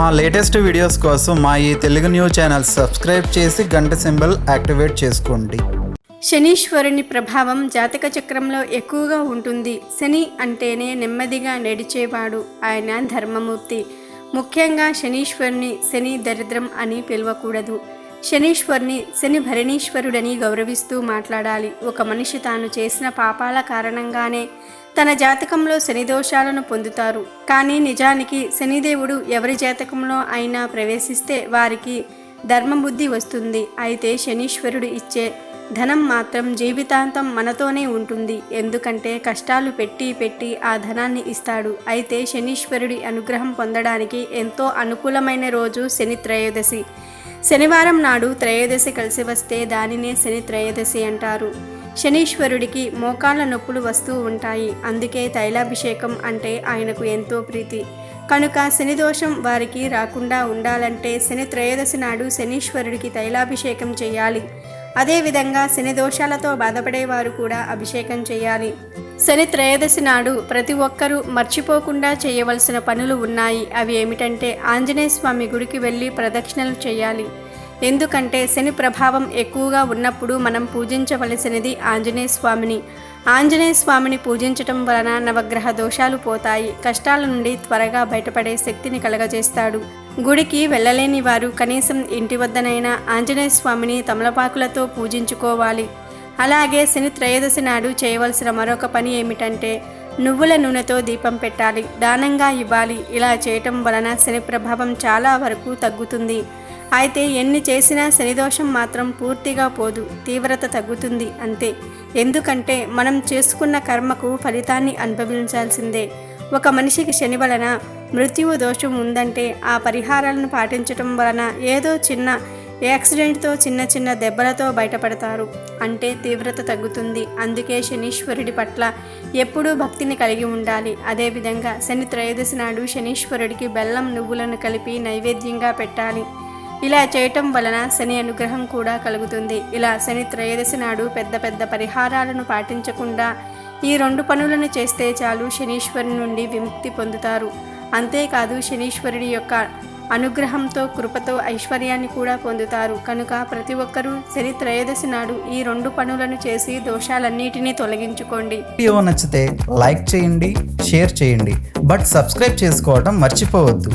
మా latest videos కోసం మా ఈ తెలుగు న్యూస్ ఛానల్ సబ్స్క్రైబ్ చేసి గంట సింబల్ యాక్టివేట్ చేసుకోండి. శనీశ్వరుని ప్రభావం జాతక చక్రంలో ఎక్కువగా ఉంటుంది. శని అంటేనే నెమ్మదిగా నడిచేవాడు. ఆయన ధర్మమూర్తి. ముఖ్యంగా శనీశ్వరుని శని దరిద్రం అని పిలవకూడదు. శనీశ్వరుని శని భరణీశ్వరుడని గౌరవిస్తూ మాట్లాడాలి. ఒక మనిషి తాను చేసిన పాపాల కారణంగానే తన జాతకంలో శని దోషాలను పొందుతారు. కానీ నిజానికి శనిదేవుడు ఎవరి జాతకంలో అయినా ప్రవేశిస్తే వారికి ధర్మబుద్ధి వస్తుంది. అయితే శనీశ్వరుడు ఇచ్చే ధనం మాత్రం జీవితాంతం మనతోనే ఉంటుంది. ఎందుకంటే కష్టాలు పెట్టి పెట్టి ఆ ధనాన్ని ఇస్తాడు. అయితే శనీశ్వరుడి అనుగ్రహం పొందడానికి ఎంతో అనుకూలమైన రోజు శని త్రయోదశి. శనివారం నాడు త్రయోదశి కలిసి వస్తే దానినే శని త్రయోదశి అంటారు. శనీశ్వరుడికి మోకాళ్ళ నొప్పులు వస్తూ ఉంటాయి. అందుకే తైలాభిషేకం అంటే ఆయనకు ఎంతో ప్రీతి. కనుక శని దోషం వారికి రాకుండా ఉండాలంటే శని త్రయోదశి నాడు శనీశ్వరుడికి తైలాభిషేకం చేయాలి. అదేవిధంగా శని దోషాలతో బాధపడేవారు కూడా అభిషేకం చేయాలి. శని త్రయోదశి నాడు ప్రతి ఒక్కరూ మర్చిపోకుండా చేయవలసిన పనులు ఉన్నాయి. అవి ఏమిటంటే ఆంజనేయ స్వామి గుడికి వెళ్ళి ప్రదక్షిణలు చేయాలి. ఎందుకంటే శని ప్రభావం ఎక్కువగా ఉన్నప్పుడు మనం పూజించవలసినది ఆంజనేయ స్వామిని ఆంజనేయ స్వామిని పూజించటం వలన నవగ్రహ దోషాలు పోతాయి. కష్టాల నుండి త్వరగా బయటపడే శక్తిని కలగజేస్తాడు. గుడికి వెళ్ళలేని వారు కనీసం ఇంటి వద్దనైనా ఆంజనేయ స్వామిని తమలపాకులతో పూజించుకోవాలి. అలాగే శని త్రయోదశి నాడు చేయవలసిన మరొక పని ఏమిటంటే నువ్వుల నూనెతో దీపం పెట్టాలి. దానంగా ఇవ్వాలి. ఇలా చేయటం వలన శని ప్రభావం చాలా వరకు తగ్గుతుంది. అయితే ఎన్ని చేసినా శనిదోషం మాత్రం పూర్తిగా పోదు తీవ్రత తగ్గుతుంది అంతే. ఎందుకంటే మనం చేసుకున్న కర్మకు ఫలితాన్ని అనుభవించాల్సిందే. ఒక మనిషికి శని వలన మృత్యువు దోషం ఉందంటే ఆ పరిహారాలను పాటించటం వలన ఏదో చిన్న యాక్సిడెంట్తో చిన్న చిన్న దెబ్బలతో బయటపడతారు. అంటే తీవ్రత తగ్గుతుంది. అందుకే శనీశ్వరుడి పట్ల ఎప్పుడూ భక్తిని కలిగి ఉండాలి. అదేవిధంగా శని త్రయోదశి నాడు శనీశ్వరుడికి బెల్లం నువ్వులను కలిపి నైవేద్యంగా పెట్టాలి. ఇలా చేయటం వలన శని అనుగ్రహం కూడా కలుగుతుంది. ఇలా శని త్రయోదశి నాడు పెద్ద పెద్ద పరిహారాలను పాటించకుండా ఈ రెండు పనులను చేస్తే చాలు శనీశ్వరుని నుండి విముక్తి పొందుతారు. అంతేకాదు శనీశ్వరుడి యొక్క అనుగ్రహంతో కృపతో ఐశ్వర్యాన్ని కూడా పొందుతారు. కనుక ప్రతి ఒక్కరూ శని త్రయోదశి నాడు ఈ రెండు పనులను చేసి దోషాలన్నిటినీ తొలగించుకోండి. వీడియో నచ్చితే లైక్ చేయండి షేర్ చేయండి. బట్ సబ్స్క్రైబ్ చేసుకోవడం మర్చిపోవద్దు.